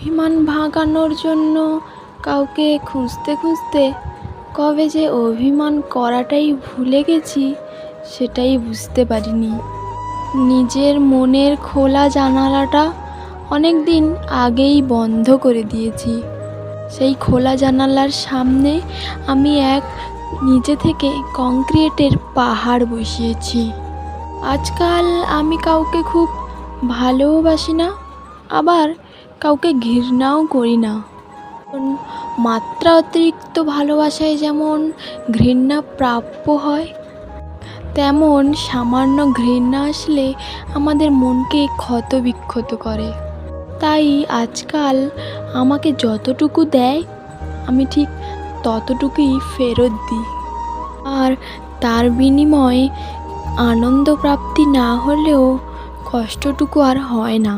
অভিমান ভাঙানোর জন্য কাউকে খুঁজতে খুঁজতে কবে যে অভিমান করাটাই ভুলে গেছি, সেটাই বুঝতে পারিনি। নিজের মনের খোলা জানালাটা অনেক দিন আগেই বন্ধ করে দিয়েছি। সেই খোলা জানালার সামনে আমি এক নিজে থেকে কংক্রিটের পাহাড় বসিয়েছি। আজকাল আমি কাউকে খুব ভালোবাসি না, আবার কাউকে ঘৃণাও করি না। মাত্রা অতিরিক্ত ভালোবাসায় যেমন ঘৃণা প্রাপ্য হয়, তেমন সামান্য ঘৃণা আসলে আমাদের মনকে ক্ষত বিক্ষত করে। তাই আজকাল আমাকে যতটুকু দেয়, আমি ঠিক ততটুকুই ফেরত দিই। আর তার বিনিময়ে আনন্দ প্রাপ্তি না হলেও কষ্টটুকু আর হয় না।